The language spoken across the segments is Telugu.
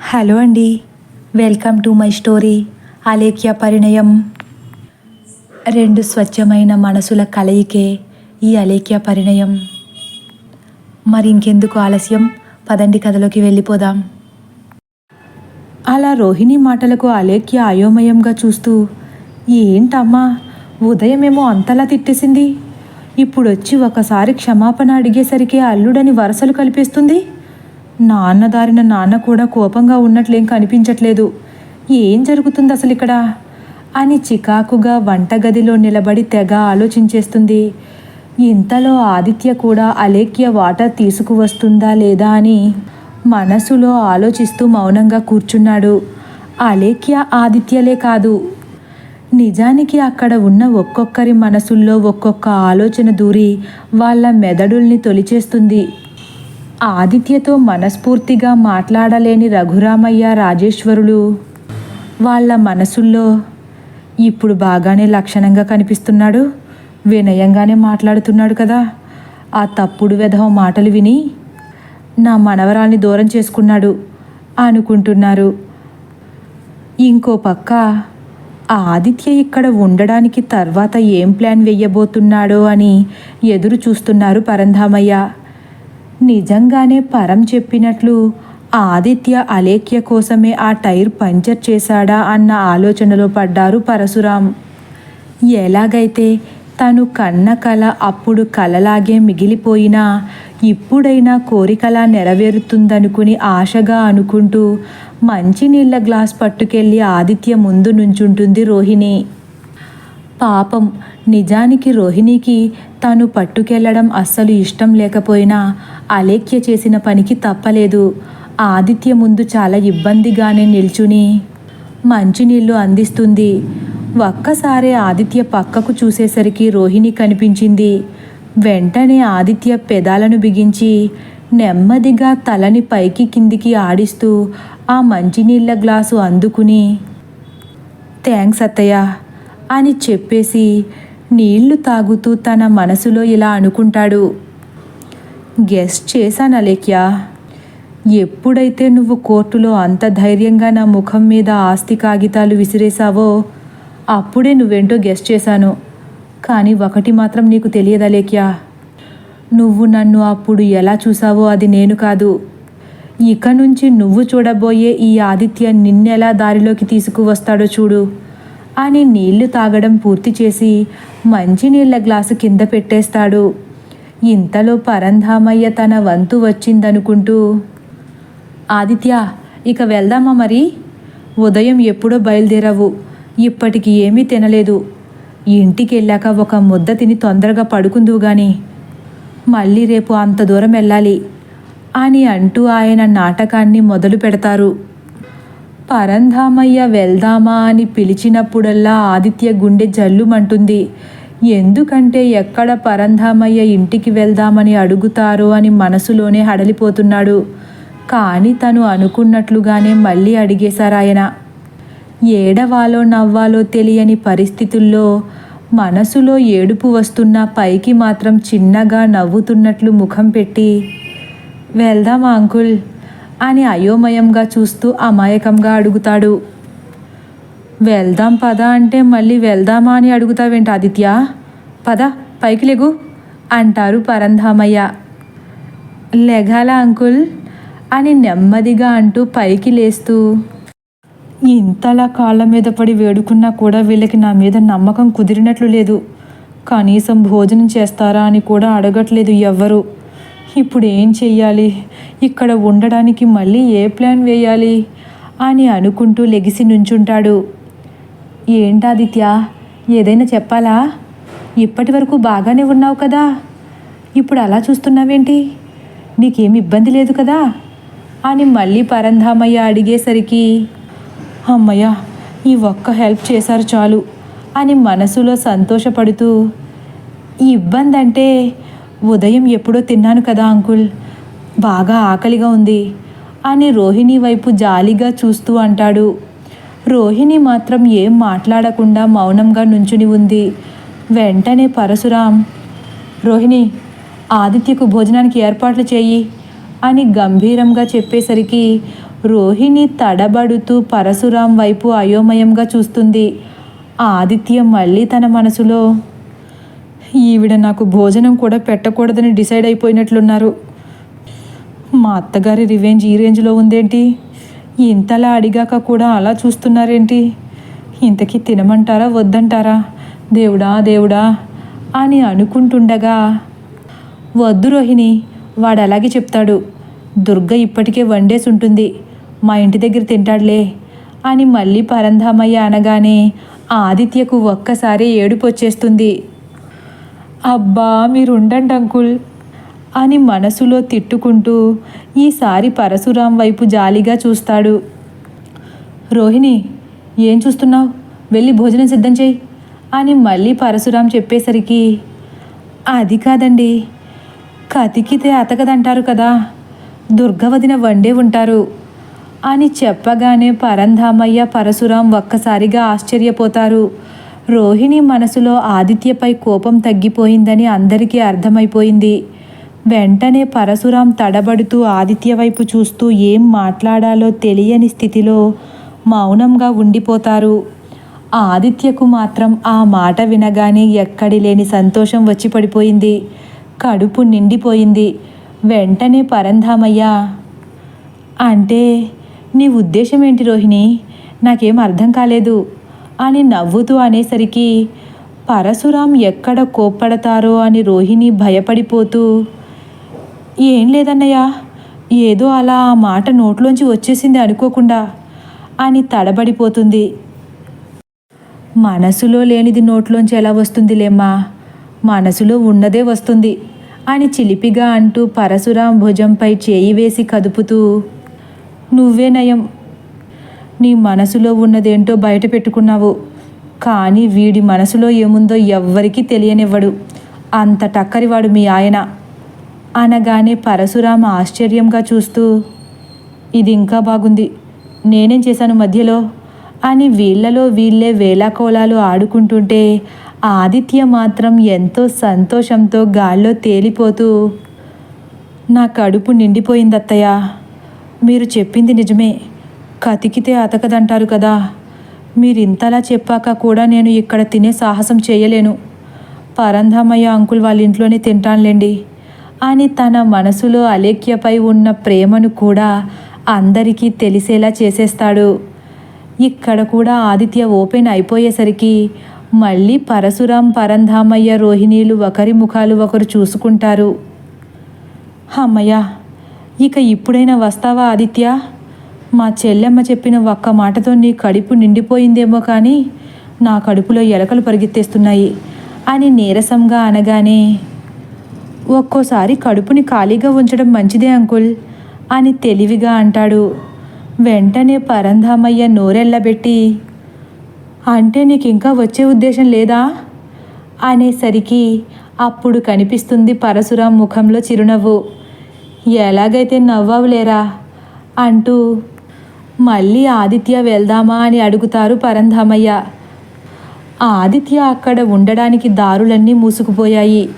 హలో అండి. Welcome to my story Alekhya పరిణయం. రెండు స్వచ్ఛమైన మనసుల కలయికే ఈ అలేఖ్య పరిణయం. మరి ఇంకెందుకు ఆలస్యం? పదండి కథలోకి వెళ్ళిపోదాం. అలా రోహిణి మాటలకు అలేఖ్య అయోమయంగా చూస్తూ ఏంటమ్మా ఉదయమేమో అంతలా తిట్టేసింది? ఇప్పుడు వచ్చి ఒకసారి క్షమాపణ అడిగేసరికి అల్లుడని వరసలు కల్పిస్తుంది? నాన్న దారిన నాన్న కూడా కోపంగా ఉన్నట్లేం కనిపించట్లేదు. ఏం జరుగుతుంది అసలు ఇక్కడ? అని చికాకుగా వంటగదిలో నిలబడి తెగ ఆలోచించేస్తుంది. ఇంతలో ఆదిత్య కూడా అలేఖ్య వాటర్ తీసుకువస్తుందా లేదా అని మనసులో ఆలోచిస్తూ మౌనంగా కూర్చున్నాడు. అలేఖ్య ఆదిత్యలే కాదు. నిజానికి అక్కడ ఉన్న ఒక్కొక్కరి మనసుల్లో ఒక్కొక్క ఆలోచన దూరి వాళ్ళ మెదడుల్ని తొలిచేస్తుంది. ఆదిత్యతో మనస్ఫూర్తిగా మాట్లాడలేని రఘురామయ్య రాజేశ్వరులు. వాళ్ళ మనసుల్లో ఇప్పుడు బాగానే లక్షణంగా కనిపిస్తున్నాడు. వినయంగానే మాట్లాడుతున్నాడు కదా. ఆ తప్పుడు విధవ మాటలు విని నా మనవరాల్ని దూరం చేసుకున్నాడు అనుకుంటున్నారు. ఇంకో పక్క ఆదిత్య ఇక్కడ ఉండడానికి తర్వాత ఏం ప్లాన్ వెయ్యబోతున్నాడో అని ఎదురు చూస్తున్నారు పరంధామయ్య. నిజంగానే పరం చెప్పినట్లు ఆదిత్య అలేఖ్య కోసమే ఆ టైర్ పంచర్ చేశాడా అన్న ఆలోచనలో పడ్డారు పరశురాం ఎలాగైతే తను కన్న కళ అప్పుడు కలలాగే మిగిలిపోయినా ఇప్పుడైనా కోరికలా నెరవేరుతుందనుకుని ఆశగా అనుకుంటూ మంచినీళ్ళ గ్లాస్ పట్టుకెళ్ళి ఆదిత్య ముందు నుంచుంటుంది రోహిణి. పాపం నిజానికి రోహిణికి తాను పట్టుకెళ్ళడం అస్సలు ఇష్టం లేకపోయినా అలేఖ్య చేసిన పనికి తప్పలేదు. ఆదిత్య ముందు చాలా ఇబ్బందిగానే నిల్చుని మంచినీళ్ళు అందిస్తుంది. ఒక్కసారే ఆదిత్య పక్కకు చూసేసరికి రోహిణి కనిపించింది. వెంటనే ఆదిత్య పెదాలను బిగించి నెమ్మదిగా తలని పైకి కిందికి ఆడిస్తూ ఆ మంచినీళ్ళ గ్లాసు అందుకుని థ్యాంక్స్ అత్తయ్య అని చెప్పేసి నీళ్ళు తాగుతూ తన మనసులో ఇలా అనుకుంటాడు. గెస్ట్ చేశాను అలేఖ్య ఎప్పుడైతే నువ్వు కోర్టులో అంత ధైర్యంగా నా ముఖం మీద ఆస్తి కాగితాలు విసిరేశావో అప్పుడే నువ్వేంటో గెస్ట్ చేశాను. కానీ ఒకటి మాత్రం నీకు తెలియదా లేఖ్య నువ్వు నన్ను అప్పుడు ఎలా చూసావో అది నేను కాదు. ఇక నుంచి నువ్వు చూడబోయే ఈ ఆదిత్య నిన్నెలా దారిలోకి తీసుకువస్తాడో చూడు. అని నీళ్ళు తాగడం పూర్తి చేసి మంచినీళ్ళ గ్లాసు కింద పెట్టేస్తాడు. ఇంతలో పరంధామయ్య తన వంతు వచ్చిందనుకుంటూ ఆదిత్య ఇక వెళ్దామా మరి? ఉదయం ఎప్పుడో బయలుదేరవు. ఇప్పటికి ఏమీ తినలేదు. ఇంటికి వెళ్ళాక ఒక ముద్ద తిని తొందరగా పడుకుందువు గాని. మళ్ళీ రేపు అంత దూరం వెళ్ళాలి అని అంటూ ఆయన నాటకాన్ని మొదలు పెడతారు. పరంధామయ్య వెళ్దామా అని పిలిచినప్పుడల్లా ఆదిత్య గుండె జల్లుమంటుంది. ఎందుకంటే ఎక్కడ పరంధామయ్య ఇంటికి వెళ్దామని అడుగుతారో అని మనసులోనే హడలిపోతున్నాడు. కానీ తను అనుకున్నట్లుగానే మళ్ళీ అడిగేశారాయన ఏడవాలో నవ్వాలో తెలియని పరిస్థితుల్లో మనసులో ఏడుపు వస్తున్న పైకి మాత్రం చిన్నగా నవ్వుతున్నట్లు ముఖం పెట్టి వెళ్దామా అంకుల్? అని అయోమయంగా చూస్తూ అమాయకంగా అడుగుతాడు. వెళ్దాం పద అంటే మళ్ళీ వెళ్దామా అని అడుగుతావేంటి ఆదిత్య? పద పైకి లెగు అంటారు పరంధామయ్య. లెగాల అంకుల్ అని నెమ్మదిగా అంటూ పైకి లేస్తూ ఇంతలా కాళ్ళ మీద పడి వేడుకున్నా కూడా వీళ్ళకి నా మీద నమ్మకం కుదిరినట్లు లేదు. కనీసం భోజనం చేస్తారా అని కూడా అడగట్లేదు ఎవ్వరు. ఇప్పుడు ఏం చెయ్యాలి? ఇక్కడ ఉండడానికి మళ్ళీ ఏ ప్లాన్ వేయాలి? అని అనుకుంటూ లెగిసి నుంచుంటాడు. ఏంటాదిత్య ఏదైనా చెప్పాలా? ఇప్పటి వరకు బాగానే ఉన్నావు కదా. ఇప్పుడు అలా చూస్తున్నావేంటి? నీకేం ఇబ్బంది లేదు కదా? అని మళ్ళీ పరంధామయ్య అడిగేసరికి అమ్మయ్య ఈ ఒక్క హెల్ప్ చేశారు చాలు అని మనసులో సంతోషపడుతూ ఈ ఇబ్బంది అంటే ఉదయం ఎప్పుడో తిన్నాను కదా అంకుల్ బాగా ఆకలిగా ఉంది అని రోహిణి వైపు జాలిగా చూస్తూ అంటాడు. రోహిణి మాత్రం ఏం మాట్లాడకుండా మౌనంగా నుంచుని ఉంది. వెంటనే పరశురాం రోహిణి ఆదిత్యకు భోజనానికి ఏర్పాట్లు చేయి అని గంభీరంగా చెప్పేసరికి రోహిణి తడబడుతూ పరశురాం వైపు అయోమయంగా చూస్తుంది. ఆదిత్య మళ్ళీ తన మనసులో ఈవిడ నాకు భోజనం కూడా పెట్టకూడదని డిసైడ్ అయిపోయినట్లున్నారు. మా అత్తగారి రివెంజ్ ఈ రేంజ్లో ఉందేంటి? ఇంతలా అడిగాక కూడా అలా చూస్తున్నారేంటి? ఇంతకీ తినమంటారా వద్దంటారా? దేవుడా దేవుడా అని అనుకుంటుండగా వద్దు రోహిణి వాడు అలాగే చెప్తాడు. దుర్గ ఇప్పటికే వండేసి ఉంటుంది మా ఇంటి దగ్గర తింటాడులే అని మళ్ళీ పరంధామయ్య అనగానే ఆదిత్యకు ఒక్కసారి ఏడుపు వచ్చేస్తుంది అబ్బా మీరు ఉండండి అంకుల్. అని మనసులో తిట్టుకుంటూ ఈసారి పరశురాం వైపు జాలిగా చూస్తాడు. రోహిణి ఏం చూస్తున్నావు? వెళ్ళి భోజనం సిద్ధం చేయి అని మళ్ళీ పరశురాం చెప్పేసరికి అది కాదండి. కతికితే అతకదంటారు కదా దుర్గవదిన వండే ఉంటారు అని చెప్పగానే పరంధామయ్య పరశురాం ఒక్కసారిగా ఆశ్చర్యపోతారు. రోహిణి మనసులో ఆదిత్యపై కోపం తగ్గిపోయిందని అందరికీ అర్థమైపోయింది. వెంటనే పరశురాం తడబడుతూ ఆదిత్య వైపు చూస్తూ ఏం మాట్లాడాలో తెలియని స్థితిలో మౌనంగా ఉండిపోతారు. ఆదిత్యకు మాత్రం ఆ మాట వినగానే ఎక్కడి లేని సంతోషం వచ్చి పడిపోయింది. కడుపు నిండిపోయింది. వెంటనే పరంధామయ్య అంటే నీ ఉద్దేశం ఏంటి రోహిణి? నాకేం అర్థం కాలేదు అని నవ్వుతూ అనేసరికి పరశురాం ఎక్కడ కోప్పడతారో అని రోహిణి భయపడిపోతూ ఏం లేదన్నయ్య. ఏదో అలా ఆ మాట నోట్లోంచి వచ్చేసింది అనుకోకుండా అని తడబడిపోతుంది. మనసులో లేనిది నోట్లోంచి ఎలా వస్తుందిలేమ్మా. మనసులో ఉన్నదే వస్తుంది అని చిలిపిగా అంటూ పరశురాం భుజంపై చేయి వేసి కదుపుతూ నువ్వే నయం. నీ మనసులో ఉన్నదేంటో బయట పెట్టుకున్నావు. కానీ వీడి మనసులో ఏముందో ఎవ్వరికీ తెలియనివ్వడు. అంత టక్కరివాడు మీ ఆయన. అనగానే పరశురామ ఆశ్చర్యంగా చూస్తూ ఇది ఇంకా బాగుంది. నేనేం చేశాను మధ్యలో? అని వీళ్ళలో వీళ్ళే వేలాకోలాలు ఆడుకుంటుంటే ఆదిత్య మాత్రం ఎంతో సంతోషంతో గాల్లో తేలిపోతూ నా కడుపు నిండిపోయింది అత్తయ్య మీరు చెప్పింది నిజమే. కతికితే అతకదంటారు కదా. మీరు ఇంతలా చెప్పాక కూడా నేను ఇక్కడ తినే సాహసం చేయలేను. పరంధామయ్య అంకుల్ వాళ్ళ ఇంట్లోనే తింటానులేండి. అని తన మనసులో అలేఖ్యపై ఉన్న ప్రేమను కూడా అందరికీ తెలిసేలా చేసేస్తాడు. ఇక్కడ కూడా ఆదిత్య ఓపెన్ అయిపోయేసరికి మళ్ళీ పరశురాం పరంధామయ్య రోహిణీలు ఒకరి ముఖాలు ఒకరు చూసుకుంటారు. అమ్మయ్య ఇక ఇప్పుడైనా వస్తావా ఆదిత్య? మా చెల్లెమ్మ చెప్పిన ఒక్క మాటతో నీ కడుపు నిండిపోయిందేమో కానీ నా కడుపులో ఎలకలు పరిగెత్తేస్తున్నాయి అని నీరసంగా అనగానే ఒక్కోసారి కడుపుని ఖాళీగా ఉంచడం మంచిదే అంకుల్ అని తెలివిగా అంటాడు. వెంటనే పరంధామయ్య నోరెళ్ళబెట్టి అంటే నీకు ఇంకా వచ్చే ఉద్దేశం లేదా? అనేసరికి అప్పుడు కనిపిస్తుంది పరశురాం ముఖంలో చిరునవ్వు. ఎలాగైతే నవ్వవులేరా? అంటూ మళ్ళీ ఆదిత్య వెళ్దామా అని అడుగుతారు పరంధామయ్య. ఆదిత్య అక్కడ ఉండడానికి దారులన్నీ మూసుకుపోయాయి.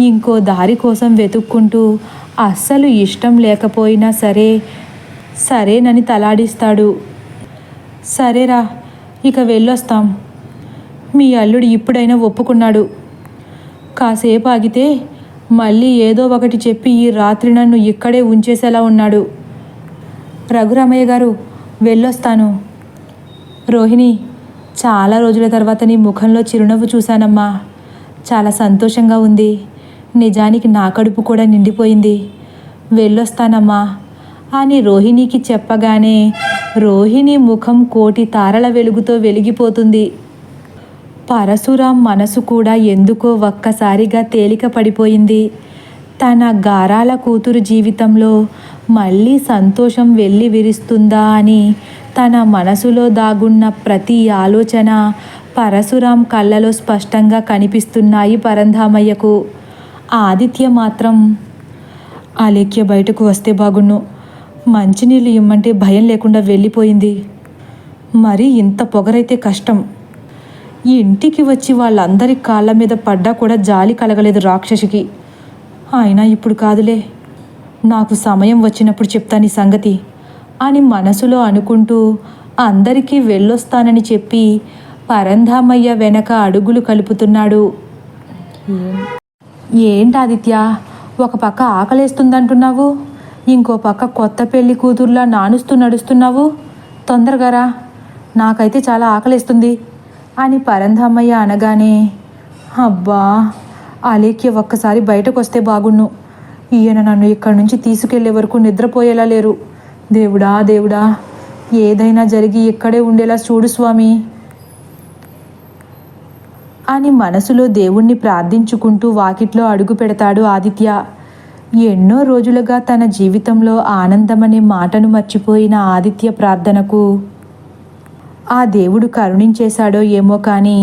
ఇంకో దారి కోసం వెతుక్కుంటూ అస్సలు ఇష్టం లేకపోయినా సరే సరేనని తలాడిస్తాడు. సరేరా ఇక వెళ్ళొస్తాం. మీ అల్లుడు ఇప్పుడైనా ఒప్పుకున్నాడు. కాసేపు ఆగితే మళ్ళీ ఏదో ఒకటి చెప్పి ఈ రాత్రి నన్ను ఇక్కడే ఉంచేసేలా ఉన్నాడు. రఘురామయ్య గారు వెళ్ళొస్తాను. రోహిణి చాలా రోజుల తర్వాత నీ ముఖంలో చిరునవ్వు చూశానమ్మా. చాలా సంతోషంగా ఉంది. నిజానికి నా కడుపు కూడా నిండిపోయింది. వెళ్ళొస్తానమ్మా అని రోహిణికి చెప్పగానే రోహిణి ముఖం కోటి తారల వెలుగుతో వెలిగిపోతుంది. పరశురాం మనసు కూడా ఎందుకో ఒక్కసారిగా తేలిక పడిపోయింది. తన గారాల కూతురు జీవితంలో మళ్ళీ సంతోషం వెళ్ళి విరుస్తుందా అని తన మనసులో దాగున్న ప్రతి ఆలోచన పరశురాం కళ్ళలో స్పష్టంగా కనిపిస్తున్నాయి పరంధామయ్యకు. ఆదిత్య మాత్రం అలేఖ్య బయటకు వస్తే బాగున్ను మంచినీళ్ళు ఇమ్మంటే భయం లేకుండా వెళ్ళిపోయింది. మరి ఇంత పొగరైతే కష్టం. ఈ ఇంటికి వచ్చి వాళ్ళందరి కాళ్ళ మీద పడ్డా కూడా జాలి కలగలేదు రాక్షసికి. అయినా ఇప్పుడు కాదులే. నాకు సమయం వచ్చినప్పుడు చెప్తాను ఈ సంగతి అని మనసులో అనుకుంటూ అందరికీ వెళ్ళొస్తానని చెప్పి పరంధామయ్య వెనక అడుగులు కలుపుతున్నాడు. ఏంటి ఆదిత్య? ఒక పక్క ఆకలేస్తుందంటున్నావు ఇంకో పక్క కొత్త పెళ్ళి కూతుర్లా నానుస్తూ నడుస్తున్నావు. తొందరగా రా నాకైతే చాలా ఆకలిస్తుంది అని పరంధామయ్య అనగానే అబ్బా అలేఖ్య ఒక్కసారి బయటకు వస్తే బాగున్ను. ఈయన నన్ను ఇక్కడి నుంచి తీసుకెళ్ళే వరకు నిద్రపోయేలా లేరు. దేవుడా దేవుడా ఏదైనా జరిగి ఇక్కడే ఉండేలా చూడు స్వామి. అని మనసులో దేవుణ్ణి ప్రార్థించుకుంటూ వాకిట్లో అడుగు పెడతాడు ఆదిత్య. ఎన్నో రోజులుగా తన జీవితంలో ఆనందమనే మాటను మర్చిపోయిన ఆదిత్య ప్రార్థనకు ఆ దేవుడు కరుణించేశాడో ఏమో కానీ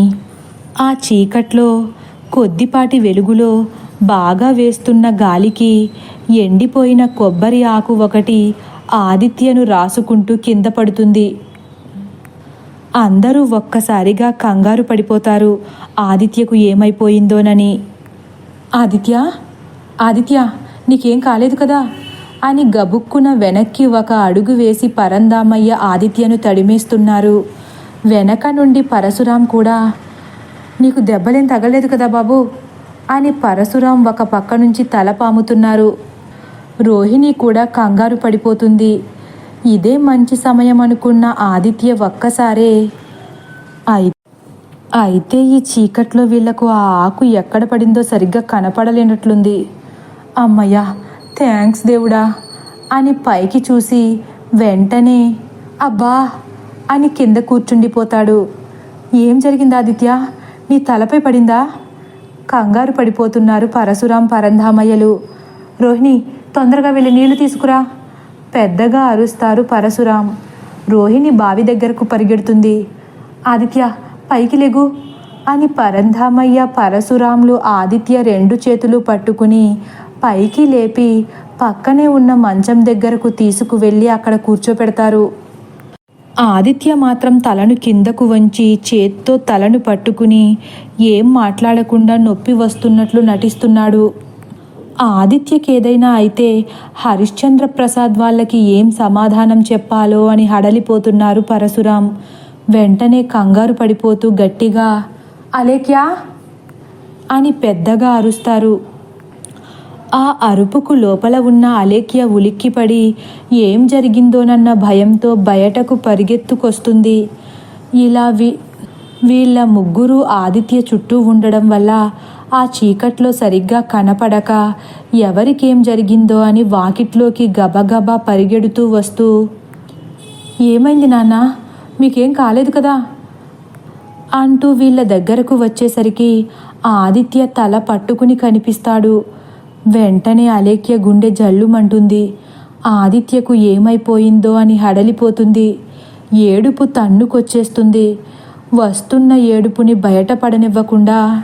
ఆ చీకట్లో కొద్దిపాటి వెలుగులో బాగా వేస్తున్న గాలికి ఎండిపోయిన కొబ్బరి ఆకు ఒకటి ఆదిత్యను రాసుకుంటూ కింద పడుతుంది. అందరూ ఒక్కసారిగా కంగారు పడిపోతారు. ఆదిత్యకు ఏమైపోయిందోనని. ఆదిత్య? ఆదిత్య నీకేం కాలేదు కదా? అని గబుక్కున వెనక్కి ఒక అడుగు వేసి పరందామయ్య ఆదిత్యను తడిమేస్తున్నారు. వెనక నుండి పరశురాం కూడా నీకు దెబ్బలేం తగలేదు కదా బాబు? అని పరశురాం ఒక పక్క నుంచి తల పాముతున్నారు రోహిణి కూడా కంగారు పడిపోతుంది. ఇదే మంచి సమయం అనుకున్న ఆదిత్య ఒక్కసారే అయితే ఈ చీకట్లో వీళ్ళకు ఆ ఆకు ఎక్కడ పడిందో సరిగ్గా కనపడలేనట్లుంది. అమ్మయ్యా థ్యాంక్స్ దేవుడా అని పైకి చూసి వెంటనే అబ్బా అని కింద కూర్చుండిపోతాడు. ఏం జరిగింది ఆదిత్య? నీ తలపై పడిందా? కంగారు పడిపోతున్నారు పరశురాం పరంధామయ్యలు. రోహిణి తొందరగా వెళ్ళి నీళ్ళు తీసుకురా. పెద్దగా అరుస్తారు పరశురాం రోహిణి బావి దగ్గరకు పరిగెడుతుంది. ఆదిత్య పైకి లెగు అని పరంధామయ్య పరశురాములు ఆదిత్య రెండు చేతులు పట్టుకుని పైకి లేపి పక్కనే ఉన్న మంచం దగ్గరకు తీసుకువెళ్ళి అక్కడ కూర్చోపెడతారు. ఆదిత్య మాత్రం తలను కిందకు వంచి చేత్తో తలను పట్టుకుని ఏం మాట్లాడకుండా నొప్పి వస్తున్నట్లు నటిస్తున్నాడు. ఆదిత్యకి ఏదైనా అయితే హరిశ్చంద్ర ప్రసాద్ వాళ్ళకి ఏం సమాధానం చెప్పాలో అని హడలిపోతున్నారు పరశురాం. వెంటనే కంగారు పడిపోతూ గట్టిగా అలేక్యా అని పెద్దగా అరుస్తారు. ఆ అరుపుకు లోపల ఉన్న అలేఖ్య ఉలిక్కిపడి ఏం జరిగిందోనన్న భయంతో బయటకు పరిగెత్తుకొస్తుంది. ఇలా వీ వీళ్ళ ముగ్గురు ఆదిత్య చుట్టూ ఉండడం వల్ల ఆ చీకట్లో సరిగ్గా కనపడక ఎవరికేం జరిగిందో అని వాకిట్లోకి గబగబా పరిగెడుతూ వస్తూ ఏమైంది నాన్న? మీకేం కాలేదు కదా? అంటూ వీళ్ళ దగ్గరకు వచ్చేసరికి ఆదిత్య తల పట్టుకుని కనిపిస్తాడు. వెంటనే అలేఖ్య గుండె జల్లుమంటుంది. ఆదిత్యకు ఏమైపోయిందో అని హడలిపోతుంది. ఏడుపు తన్నుకొచ్చేస్తుంది. వస్తున్న ఏడుపుని బయటపడనివ్వకుండా